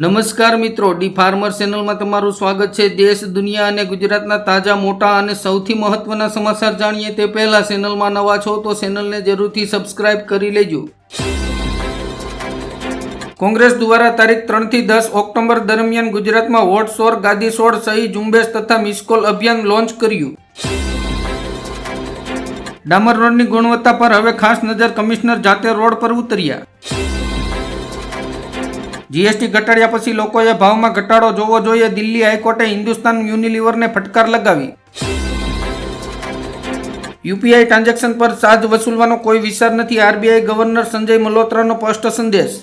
નમસ્કાર મિત્રો, D farmer ચેનલમાં તમારું સ્વાગત છે. દેશ, દુનિયા અને ગુજરાતના તાજા, મોટા અને સૌથી મહત્વના સમાચાર જાણીએ તે પહેલા ચેનલમાં નવા છો તો ચેનલને જરૂરથી સબસ્ક્રાઇબ કરી લેજો. કોંગ્રેસ દ્વારા તારીખ ત્રણથી દસ ઓક્ટોબર દરમિયાન ગુજરાતમાં વોટ સોર ગાદી સોળ સહી ઝુંબેશ તથા મિસકોલ અભિયાન લોન્ચ કર્યું. ડામર રોડની ગુણવત્તા પર હવે ખાસ નજર કમિશનર જાતે રોડ પર ઉતર્યા. જીએસટી ઘટાડ્યા પછી લોકોએ ભાવમાં ઘટાડો જોવો જોઈએ. દિલ્હી હાઈકોર્ટે હિન્દુસ્તાન યુનિલિવરને ફટકાર લગાવી. યુપીઆઈ ટ્રાન્ઝેક્શન પર ચાર્જ વસૂલવાનો કોઈ વિચાર નથી. આરબીઆઈ ગવર્નર સંજય મલ્હોત્રાનો સ્પષ્ટ સંદેશ.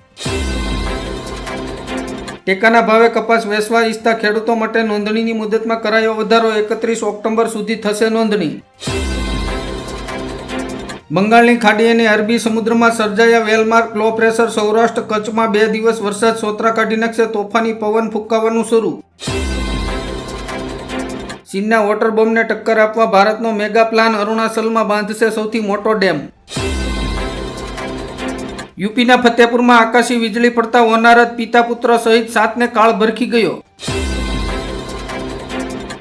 ટેકાના ભાવે કપાસ વેચવા ઈચ્છતા ખેડૂતો માટે નોંધણીની મુદતમાં કરાયો વધારો. એકત્રીસ ઓક્ટોબર સુધી થશે નોંધણી. બંગાળની ખાડી અને અરબી સમુદ્રમાં સર્જાયા વેલમાર્ક લો પ્રેશર સૌરાષ્ટ્ર કચ્છમાં બે દિવસ વરસાદ, સોતરા કાઢી નાખશે, તોફાની પવન ફૂંકાવાનું શરૂ. ચીનના વોટર બોમ્બને ટક્કર આપવા ભારતનો મેગા પ્લાન અરુણાચલમાં બાંધશે સૌથી મોટો ડેમ. યુપીના ફતેપુરમાં આકાશી વીજળી પડતા ઓનારત પિતા પુત્ર સહિત સાતને કાળ ભરખી ગયો.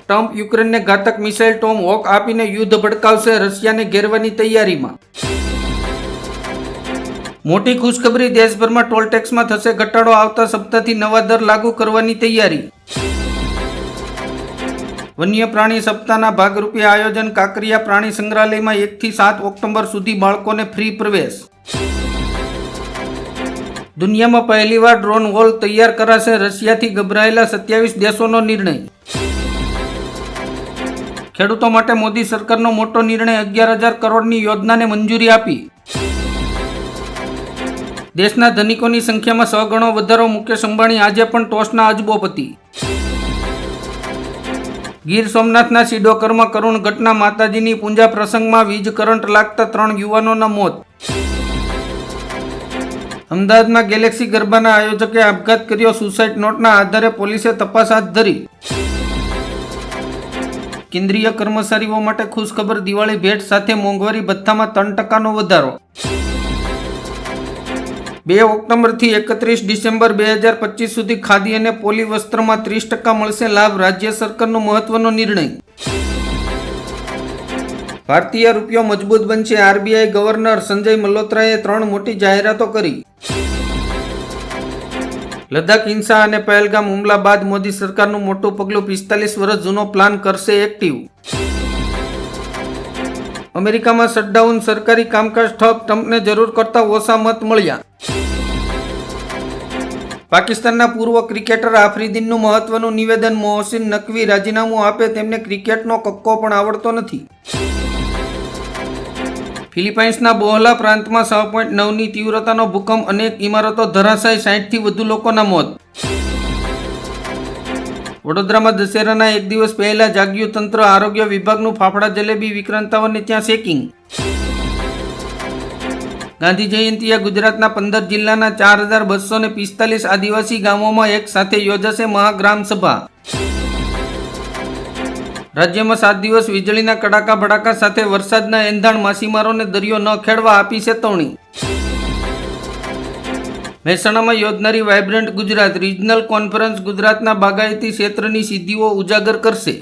ટ્રમ્પ યુક્રેનને ઘાતક મિસાઇલ ટોમ હોક આપીને યુદ્ધ ભડકાવશે રશિયાને ઘેરવાની તૈયારીમાં. મોટી ખુશખબરી દેશભરમાં ટોલ ટેક્સમાં થશે ઘટાડો આવતા સપ્તાહથી નવા દર લાગુ કરવાની તૈયારી. વન્ય પ્રાણી સપ્તાહના ભાગરૂપે આયોજન કાંકરિયા પ્રાણી સંગ્રહાલયમાં એકથી સાત ઓક્ટોબર સુધી બાળકોને ફ્રી પ્રવેશ. દુનિયામાં પહેલીવાર ડ્રોન વોલ તૈયાર કરાશે રશિયાથી ગભરાયેલા સત્યાવીસ દેશોનો નિર્ણય. ખેડૂતો માટે મોદી સરકારનો મોટો નિર્ણય અગિયાર હજાર કરોડની યોજનાને મંજૂરી આપી. દેશના ધનિકોની સંખ્યામાં સો ગણો વધારો, મુકેશ અંબાણી આજે પણ ટોસના અજબોપતિ ગીર સોમનાથના સિડોકરમાં કરુણ ઘટના, માતાજીની પૂજા પ્રસંગમાં વીજ કરંટ લાગતા ત્રણ યુવાનોના મોત. અમદાવાદમાં ગેલેક્સી ગરબાના આયોજકે આપઘાત કર્યો, સુસાઇડ નોટના આધારે પોલીસે તપાસ હાથ ધરી. કેન્દ્રીય કર્મચારીઓ માટે ખુશખબર દિવાળી ભેટ સાથે મોંઘવારી ભથ્થામાં ત્રણ ટકાનો વધારો. બે ઓક્ટોબરથી એકત્રીસ ડિસેમ્બર બે હજાર પચીસ સુધી ખાદી અને પોલી વસ્ત્રમાં ત્રીસ ટકા મળશે લાભ, રાજ્ય સરકારનો મહત્વનો નિર્ણય. ભારતીય રૂપિયો મજબૂત બનશે, આરબીઆઈ ગવર્નર સંજય મલ્હોત્રાએ ત્રણ મોટી જાહેરાતો કરી. લદ્દાખ, હિંસા અને પહેલગામ હુમલા બાદ મોદી સરકારનું મોટું પગલું પિસ્તાલીસ વર્ષ જૂનો પ્લાન કરશે એક્ટિવ. અમેરિકામાં શટડાઉન, સરકારી કામકાજ ઠપ, ટ્રમ્પને જરૂર કરતા ઓછા મત મળ્યા. પાકિસ્તાનના પૂર્વ ક્રિકેટર આફ્રિદીનનું મહત્વનું નિવેદન મોહસિન નકવી રાજીનામું આપે તેમને ક્રિકેટનો કક્કો પણ આવડતો નથી. ફિલિપાઇન્સના બોહલા પ્રાંતમાં છ પોઈન્ટ નવની તીવ્રતાનો ભૂકંપ અનેક ઇમારતો ધરાશાય સાઠથી વધુ લોકોના મોત. વડોદરામાં દશેરાના એક દિવસ પહેલા જાગ્યું તંત્ર આરોગ્ય વિભાગનું ફાફડા જલેબી વિક્રાંતાઓને ત્યાં ચેકિંગ ગાંધી જયંતિએ ગુજરાતના પંદર જિલ્લાના ચાર હજાર બસો ને પિસ્તાલીસ આદિવાસી ગામોમાં એક સાથે યોજાશે મહાગ્રામ સભા રાજ્યમાં સાત દિવસ વીજળીના કડાકા ભડાકા સાથે વરસાદના એંધાણ માછીમારોને દરિયો ન ખેડવા આપી ચેતવણી. મહેસાણામાં યોજનારી વાઇબ્રન્ટ ગુજરાત રિજનલ કોન્ફરન્સ ગુજરાતના બાગાયતી ક્ષેત્રની સિદ્ધિઓ ઉજાગર કરશે.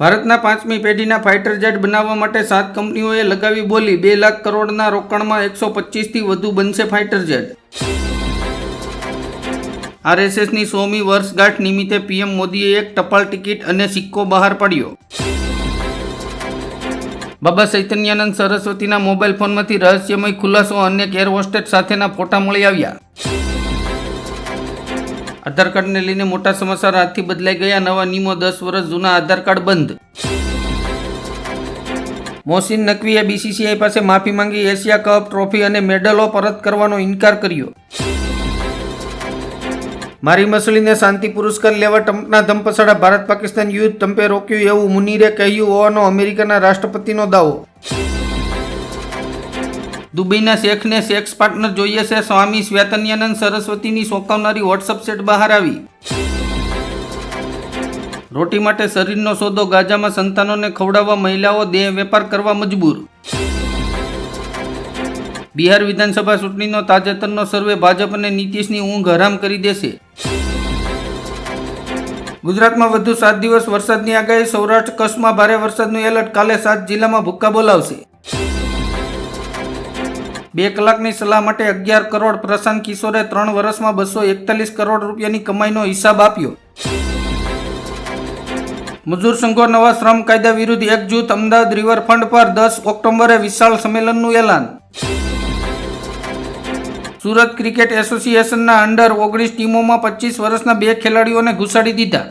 ભારતના પાંચમી પેઢીના ફાઇટર જેટ બનાવવા માટે સાત કંપનીઓએ લગાવી બોલી બે લાખ કરોડના રોકાણમાં એકસો પચીસથી વધુ બનશે ફાઇટર જેટ. આરએસએસની સોમી વર્ષગાંઠ નિમિત્તે પીએમ મોદીએ એક ટપાલ ટિકિટ અને સિક્કો બહાર પાડ્યો. બાબા ચૈતન્યાનંદ સરસ્વતીના મોબાઈલ ફોનમાંથી રહસ્યમય ખુલાસો અનેક એર હોસ્ટેટ સાથેના ફોટા મળી આવ્યા. આધાર કાર્ડને લઈને મોટા સમાચાર આજથી બદલાઈ ગયા. નવા નિયમો દસ વર્ષ જૂના આધાર કાર્ડ બંધ. મોહસિન નકવીએ બીસીસીઆઈ પાસે માફી માંગી. એશિયા કપ ટ્રોફી અને મેડલો પરત કરવાનો ઇનકાર કર્યો. મારી મસલીને શાંતિ પુરસ્કાર લેવા ટ્રમ્પના ધમપછાડા ભારત પાકિસ્તાન યુદ્ધ ટ્રમ્પે રોક્યું એવું મુનીરે કહ્યું હોવાનો અમેરિકાના રાષ્ટ્રપતિનો દાવો. દુબઈના શેખને સેક્સ પાર્ટનર જોઈએ છે સ્વામી શ્વેતન્યાનંદ સરસ્વતીની સોંકાવનારી વોટ્સઅપ સેટ બહાર આવી. રોટી માટે શરીરનો સોદો ગાજામાં સંતાનોને ખવડાવવા મહિલાઓ દેહ વેપાર કરવા મજબૂર. બિહાર વિધાનસભા ચૂંટણીનો તાજેતરનો સર્વે ભાજપ અને નીતિશની ઊંઘ હરામ કરી દેશે. ગુજરાતમાં વધુ સાત દિવસ વરસાદની આગાહી, સૌરાષ્ટ્ર કચ્છમાં ભારે વરસાદનું એલર્ટ, કાલે સાત જિલ્લામાં ભૂક્કા બોલાવશે. બે કલાકની સલાહ માટે અગિયાર કરોડ પ્રશાંત કિશોરે ત્રણ વર્ષમાં બસો એકતાલીસ કરોડ રૂપિયાની કમાઈનો હિસાબ આપ્યો. મજૂર સંઘો નવા શ્રમ કાયદા વિરુદ્ધ એક જૂથ અમદાવાદ રિવરફ્રન્ટ પર દસ ઓક્ટોબરે વિશાળ સંમેલનનું એલાન. સુરત ક્રિકેટ એસોસિએશનના અંડર ઓગણીસ ટીમોમાં પચીસ વર્ષના બે ખેલાડીઓને ઘુસાડી દીધા.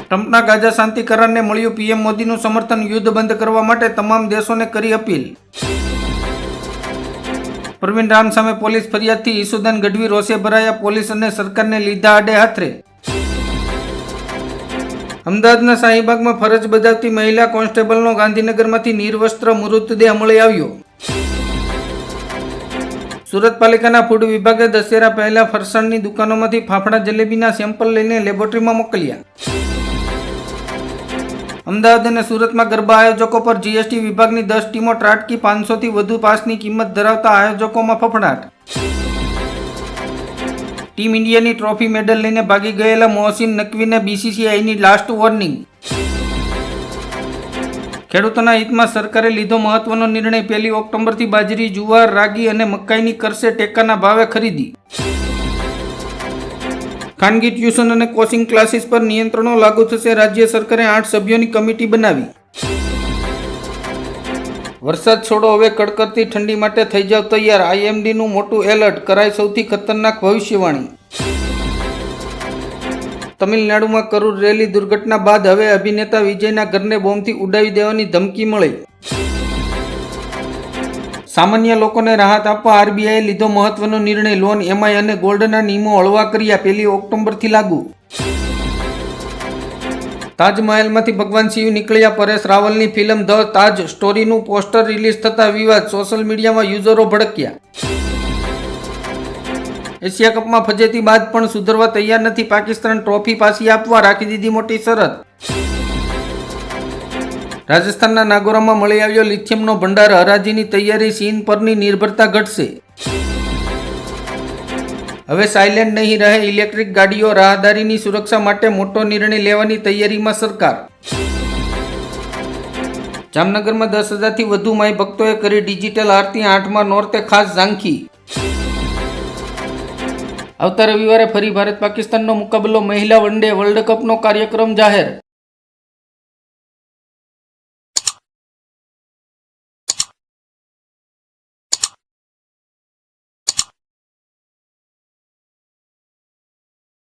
ટ્રમ્પના ગાઝા શાંતિ કરારને મળ્યું પીએમ મોદીનું સમર્થન યુદ્ધ બંધ કરવા માટે તમામ દેશોને કરી અપીલ. પ્રવીણ રામ સામે પોલીસ ફરિયાદથી ઈસુદાન ગઢવી રોષે ભરાયા પોલીસ અને સરકારને લીધા આડે હાથરે. અમદાવાદના શાહીબાગમાં ફરજ બજાવતી મહિલા કોન્સ્ટેબલનો ગાંધીનગરમાંથી નિર્વસ્ત્ર મૃતદેહ મળી આવ્યો. સુરત પાલિકાના ફૂડ વિભાગે દશેરા પહેલા ફરસાણની દુકાનોમાંથી ફાફડા જલેબીના સેમ્પલ લઈને લેબોરેટરીમાં મોકલ્યા. અમદાવાદ અને સુરતમાં ગરબા આયોજકો પર જીએસટી વિભાગની દસ ટીમો ત્રાટકી, પાંચસોથી વધુ પાસની કિંમત ધરાવતા આયોજકોમાં ફફડાટ. ટીમ ઇન્ડિયાની ટ્રોફી મેડલ લઈને ભાગી ગયેલા મોહસિન નકવીને બીસીસીઆઈની લાસ્ટ વોર્નિંગ. ખેડૂતોના હિતમાં સરકારે લીધો મહત્વનો નિર્ણય પહેલી ઓક્ટોબરથી બાજરી, જુવાર, રાગી અને મકાઈની કરશે ટેકાના ભાવે ખરીદી. ખાનગી ટ્યુશન અને કોચિંગ ક્લાસીસ પર નિયંત્રણો લાગુ થશે. રાજ્ય સરકારે આઠ સભ્યોની કમિટી બનાવી. વરસાદ છોડો, હવે કડકડતી ઠંડી માટે થઈ જાવ તૈયાર. આઈએમડીનું મોટું એલર્ટ, કરાય સૌથી ખતરનાક ભવિષ્યવાણી. તમિલનાડુમાં કરૂર રેલી દુર્ઘટના બાદ હવે અભિનેતા વિજયના ઘરને બોમ્બથી ઉડાવી દેવાની ધમકી મળી. સામાન્ય લોકોને રાહત આપવા આરબીઆઈએ લીધો મહત્વનો નિર્ણય. લોન, એમઆઈ અને ગોલ્ડના નિયમો હળવા કર્યા પહેલી ઓક્ટોબરથી લાગુ. તાજમહેલમાંથી ભગવાન શિવ નીકળ્યા પરેશ રાવલની ફિલ્મ ધ તાજ સ્ટોરીનું પોસ્ટર રિલીઝ થતા વિવાદ સોશિયલ મીડિયામાં યુઝરો ભડક્યા. એશિયા કપમાં ફજેતી બાદ પણ સુધરવા તૈયાર નથી. પાકિસ્તાન ટ્રોફી પાછી આપવા રાખી દીધી મોટી શરત. રાજસ્થાનના નાગોરામાં મળી આવ્યો લિથિયમનો ભંડાર. હરાજીની તૈયારી ચીન પરની નિર્ભરતા ઘટશે. હવે સાયલેન્ટ નહીં રહે ઇલેક્ટ્રિક ગાડીઓ. રાહદારીની સુરક્ષા માટે મોટો નિર્ણય લેવાની તૈયારીમાં સરકાર. જામનગરમાં દસ હજારથી વધુ માય ભક્તોએ કરી ડિજિટલ આરતી. આઠમાં નોર્તે ખાસ ઝાંખી. આવતા રવિવારે ફરી ભારત પાકિસ્તાનનો મુકાબલો મહિલા વનડે વર્લ્ડ કપનો કાર્યક્રમ જાહેર.